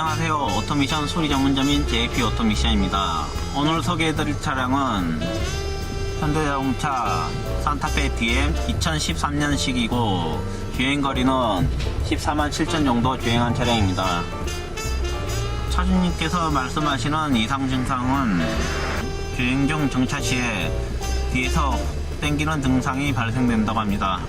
안녕하세요. 오토미션 수리 전문점인 JP 오토미션입니다. 오늘 소개해드릴 차량은 현대자동차 산타페 DM 2013년식이고 주행거리는 14만 7천 정도 주행한 차량입니다. 차주님께서 말씀하시는 이상 증상은 주행 중 정차 시에 뒤에서 땡기는 증상이 발생된다고 합니다.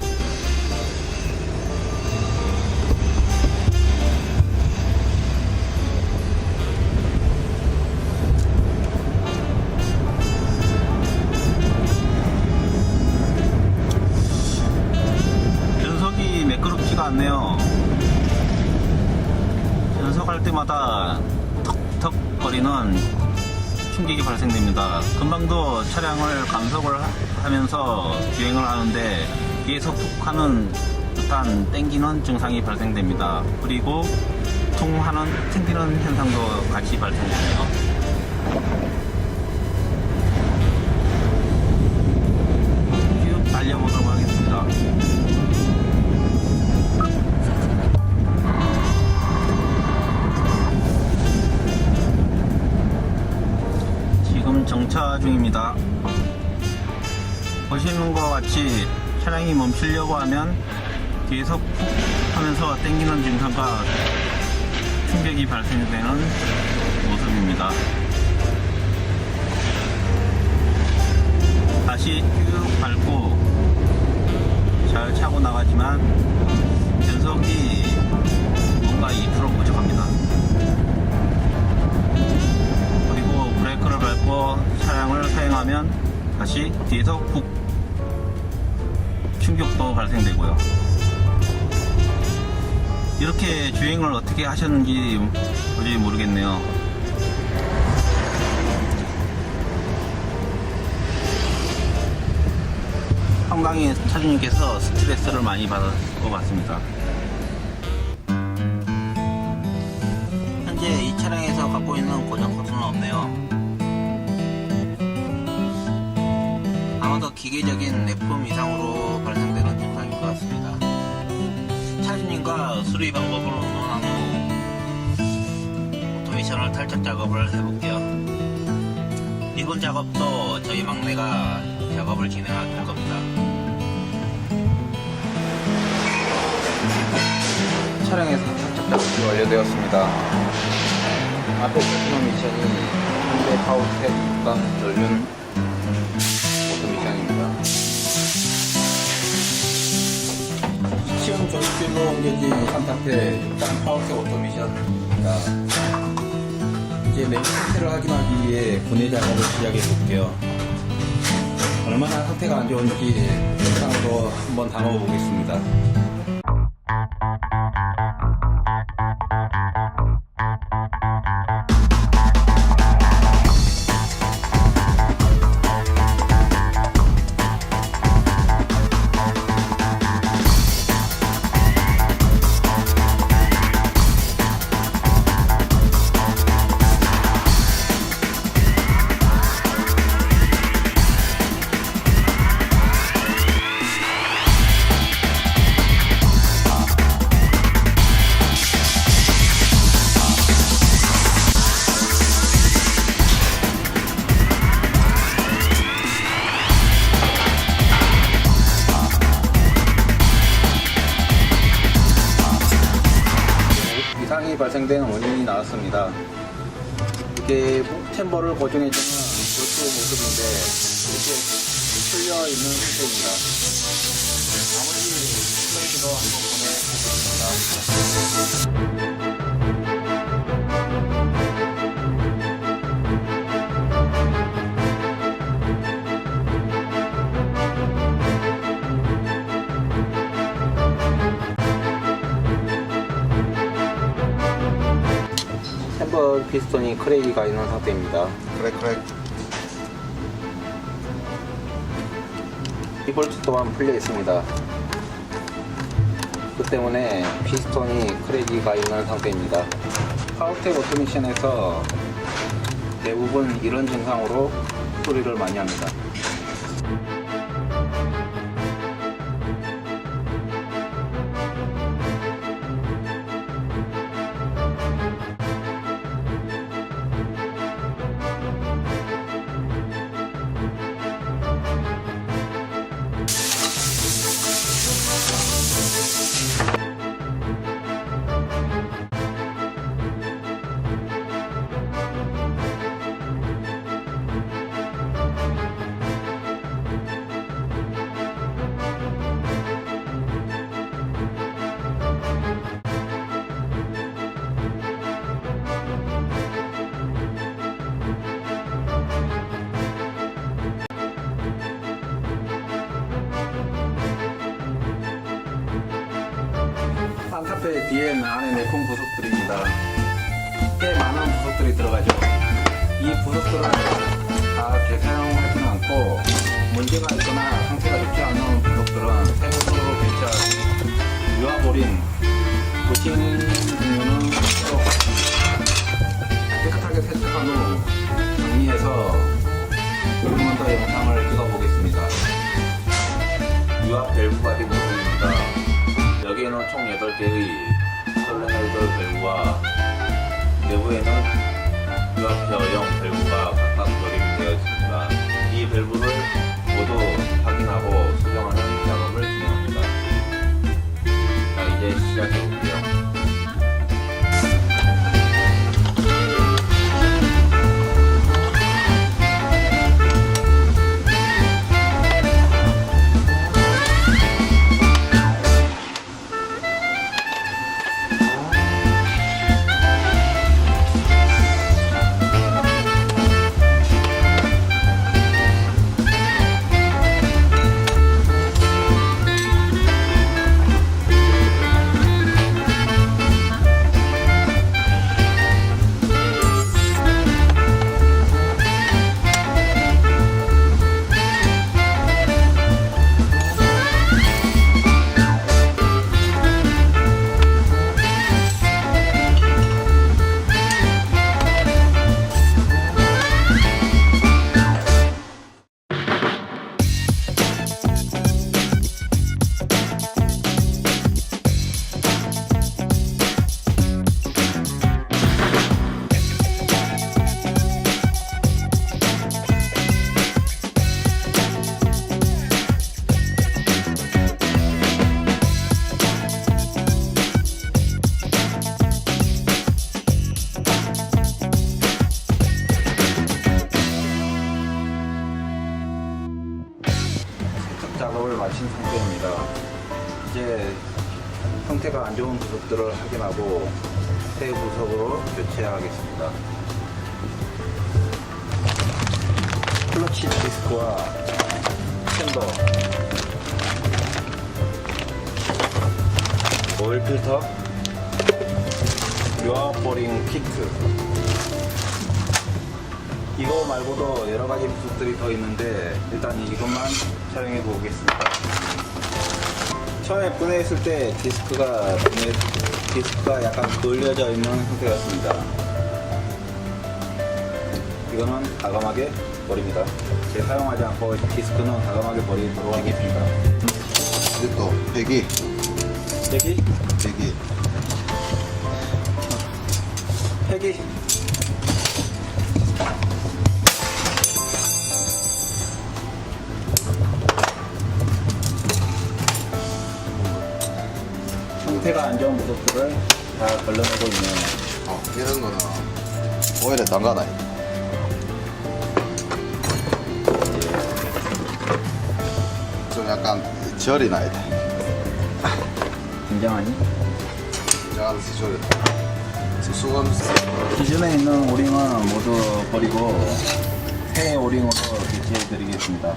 연석할 때마다 턱턱 거리는 충격이 발생됩니다. 금방도 차량을 감속을 하- 하면서 주행을 하는데 계속 툭 하는 듯한 땡기는 증상이 발생됩니다. 그리고 퉁 하는 튕기는 현상도 같이 발생되네요. 중입니다. 보시는 것 같이 차량이 멈추려고 하면 뒤에서 푹 하면서 땡기는 증상과 충격이 발생되는 모습입니다. 다시 쭉 밟고 잘 차고 나가 뒤에서 훅 충격도 발생되고요. 이렇게 주행을 어떻게 하셨는지 도저히 모르겠네요. 상당히 차주님께서 스트레스를 많이 받을 것 같습니다. 현재 이 차량에서 갖고 있는 고장 코드는 없네요. 아마도 기계적인 내품 이상으로 발생되는 증상인 것 같습니다. 차주님과 수리 방법을 논한 후 오토메이션을 탈착 작업을 해볼게요. 이번 작업도 저희 막내가 작업을 진행할 겁니다. 차량에서 탈착 작업이 완료되었습니다. 앞에 보시는 미션이 파워텍 오토미션입니다. 이제 매입 상태를 확인하기 위해 분해 작업을 시작해 볼게요. 얼마나 상태가 안 좋은지 영상으로 한번 담아 보겠습니다. 이게 챔버를 고정해주는 볼트 모습인데 이렇게 풀려 있는 상태입니다. 나머지 플레이트도 한번 보내보겠습니다. 챔버 피스톤이 크레이가 있는 상태입니다. 그래 그래 이 볼트 또한 풀려 있습니다. 그 때문에 피스톤이 크레이가 있는 상태입니다. 파워텍 오토미션에서 대부분 이런 증상으로 수리를 많이 합니다. 산타페 뒤엔 안에 내품 부속들입니다. 꽤 많은 부속들이 들어가죠. 이 부속들은 다 재사용하지는 않고 문제가 있거나 상태가 좋지 않은 부속들은 새 부속으로 교체하고 유아보린, 부신 종류는 또 깨끗하게 세척한 후 정리해서 총 8개의 솔레노이드 밸브와 내부에는 유압표형 밸브가 각각 조립이 되어 있습니다. 이 밸브를 모두 부속들을 확인하고 새 부속으로 교체하겠습니다. 클러치 디스크와 챔버, 오일 필터, 유압 보링 키트, 이거 말고도 여러 가지 부속들이 더 있는데 일단 이것만 촬영해 보겠습니다. 처음에 분해했을 때 디스크가 디스크가 약간 걸려져 있는 상태였습니다. 이거는 과감하게 버립니다. 제 사용하지 않고 디스크는 과감하게 버리도록 하겠습니다. 이것도 배기, 여기 배기. 팩이 상태가 안 좋은 부속들을 다 걸러내고 있네요. 어, 이런 거는 오일에 담가놔. 좀 약간 절이 나야 돼. 굉장하니? 저하면서 절이 수건 기존에 있는 오링은 모두 버리고 새 오링으로 교체해 드리겠습니다.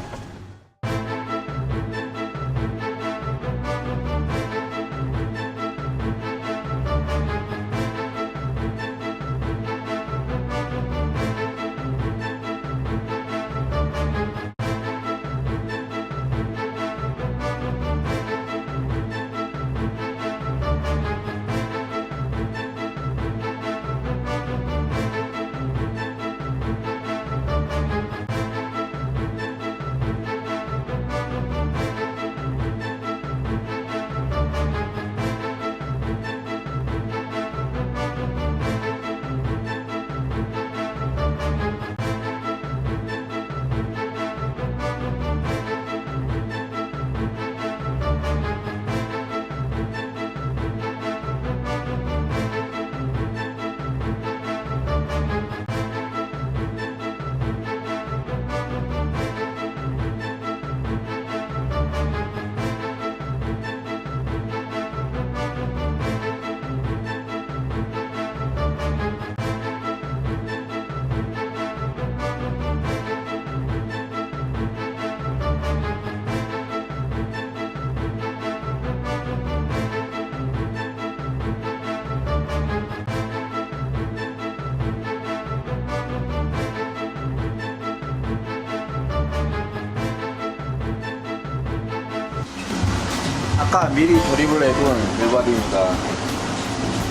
아까 미리 조립을 해둔 벨바디입니다.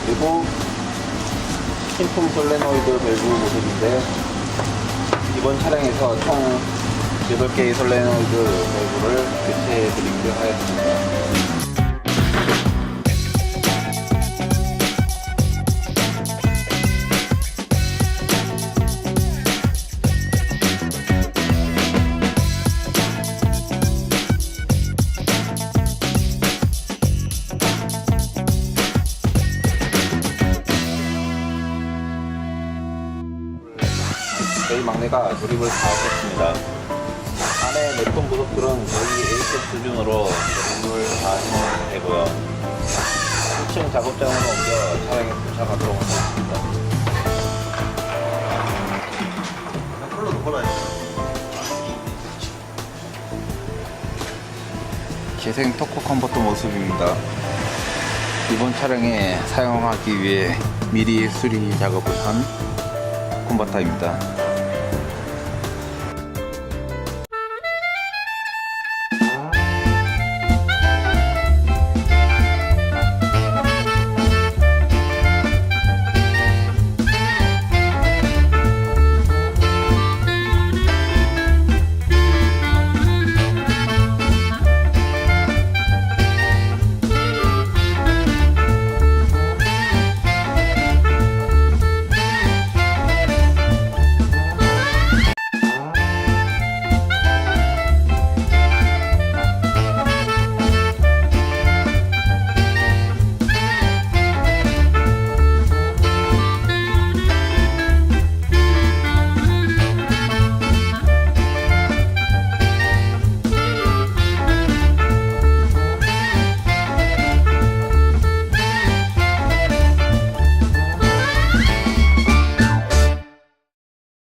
그리고 신품 솔레노이드 밸브 모듈인데 이번 차량에서 총 8개의 솔레노이드 밸브를 교체해 드리기로 하였습니다. 저희 막내가 조립을 다 했습니다. 안에 내품 부속들은 저희 A급 수준으로 조립을 다 해놓은 되고요. 1층 작업장으로 옮겨 차량에 도착하도록 하겠습니다. 재생 토크 컨버터 모습입니다. 이번 차량에 사용하기 위해 미리 수리 작업을 한 컨버터입니다.